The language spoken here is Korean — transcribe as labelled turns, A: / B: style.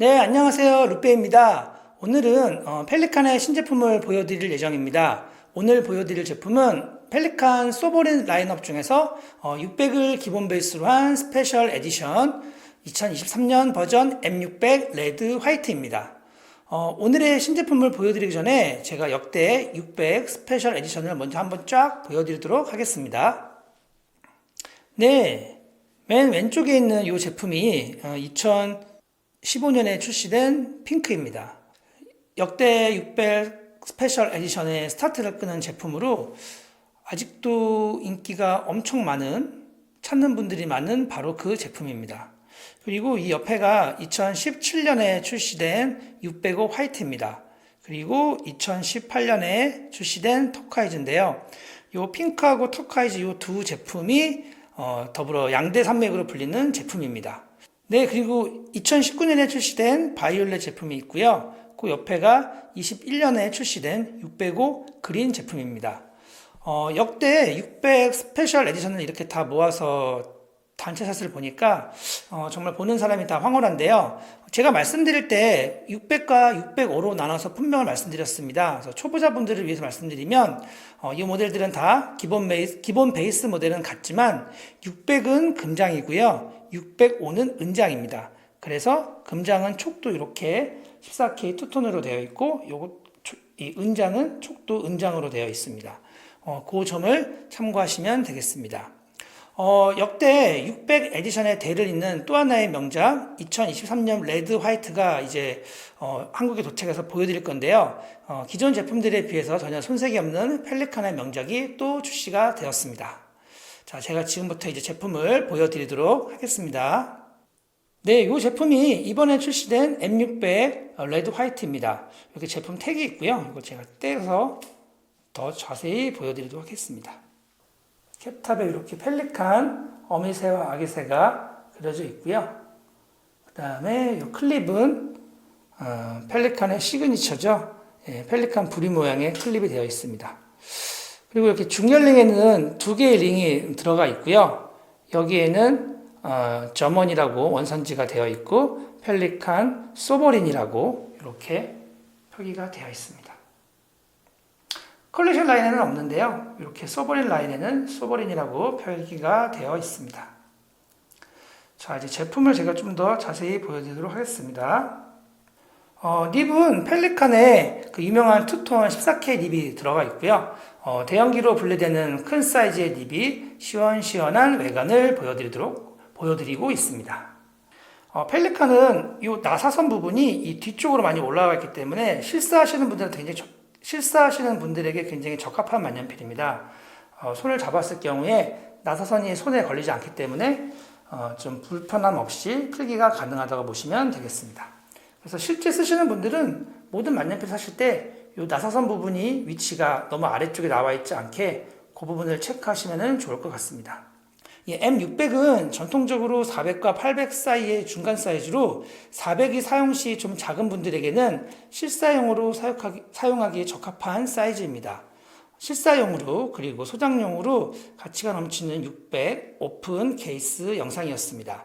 A: 네, 안녕하세요. 루페입니다. 오늘은 어, 펠리칸의 신제품을 보여드릴 예정입니다. 오늘 보여드릴 제품은 펠리칸 소보린 라인업 중에서 어, 600을 기본 베이스로 한 스페셜 에디션 2023년 버전 M600 레드 화이트입니다. 어, 오늘의 신제품을 보여드리기 전에 제가 역대 600 스페셜 에디션을 먼저 한번 쫙 보여드리도록 하겠습니다. 네, 맨 왼쪽에 있는 이 제품이 2015년에 출시된 핑크입니다. 역대 600 스페셜 에디션의 스타트를 끄는 제품으로 아직도 인기가 엄청 많은 찾는 분들이 많은 바로 그 제품입니다. 그리고 이 옆에가 2017년에 출시된 605 화이트입니다. 그리고 2018년에 출시된 터카이즈인데요. 이 핑크하고 터카이즈 이두 제품이 어, 더불어 양대 산맥으로 불리는 제품입니다. 네, 그리고 2019년에 출시된 바이올렛 제품이 있고요. 그 옆에가 21년에 출시된 605 그린 제품입니다. 어, 역대 600 스페셜 에디션을 이렇게 다 모아서 단체 샷을 보니까 어, 정말 보는 사람이 다 황홀한데요. 제가 말씀드릴 때 600과 605로 나눠서 분명을 말씀드렸습니다. 그래서 초보자분들을 위해서 말씀드리면 어, 이 모델들은 다 기본 베이스, 기본 베이스 모델은 같지만 600은 금장이고요. 605는 은장입니다. 그래서 금장은 촉도 이렇게 14K 투톤으로 되어 있고 요거 이 은장은 촉도 은장으로 되어 있습니다. 어, 그 점을 참고하시면 되겠습니다. 어, 역대 600 에디션의 대를 잇는 또 하나의 명작 2023년 레드 화이트가 이제 어, 한국에 도착해서 보여드릴 건데요. 어, 기존 제품들에 비해서 전혀 손색이 없는 펠리칸의 명작이 또 출시가 되었습니다. 자, 제가 지금부터 이제 제품을 보여드리도록 하겠습니다. 네, 이 제품이 이번에 출시된 M600 레드 화이트입니다. 이렇게 제품 택이 있고요. 이거 제가 떼서 더 자세히 보여드리도록 하겠습니다. 캡탑에 이렇게 펠리칸 어미새와 아기새가 그려져 있고요. 그 다음에 이 클립은 어, 펠리칸의 시그니처죠. 예, 펠리칸 부리 모양의 클립이 되어 있습니다. 그리고 이렇게 중열링에는 두 개의 링이 들어가 있고요. 여기에는 어, 점원이라고 원선지가 되어 있고 펠리칸 소버린이라고 이렇게 표기가 되어 있습니다. 컬렉션 라인에는 없는데요. 이렇게 소버린 라인에는 소버린이라고 표기가 되어 있습니다. 자, 이제 제품을 제가 좀 더 자세히 보여드리도록 하겠습니다. 어, 립은 펠리칸의 그 유명한 투톤 14K 립이 들어가 있고요. 어, 대형기로 분리되는 큰 사이즈의 립이 시원시원한 외관을 보여드리도록 보여드리고 있습니다. 어, 펠리칸은 이 나사선 부분이 이 뒤쪽으로 많이 올라가 있기 때문에 실사하시는 분들은 굉장히 적, 실사하시는 분들에게 굉장히 적합한 만년필입니다. 어, 손을 잡았을 경우에 나사선이 손에 걸리지 않기 때문에 어, 좀 불편함 없이 필기가 가능하다고 보시면 되겠습니다. 그래서 실제 쓰시는 분들은 모든 만년필 사실 때 이 나사선 부분이 위치가 너무 아래쪽에 나와 있지 않게 그 부분을 체크하시면 좋을 것 같습니다. 이 M600은 전통적으로 400과 800 사이의 중간 사이즈로 400이 사용 시 좀 작은 분들에게는 실사용으로 사용하기, 사용하기에 적합한 사이즈입니다. 실사용으로 그리고 소장용으로 가치가 넘치는 600 오픈 케이스 영상이었습니다.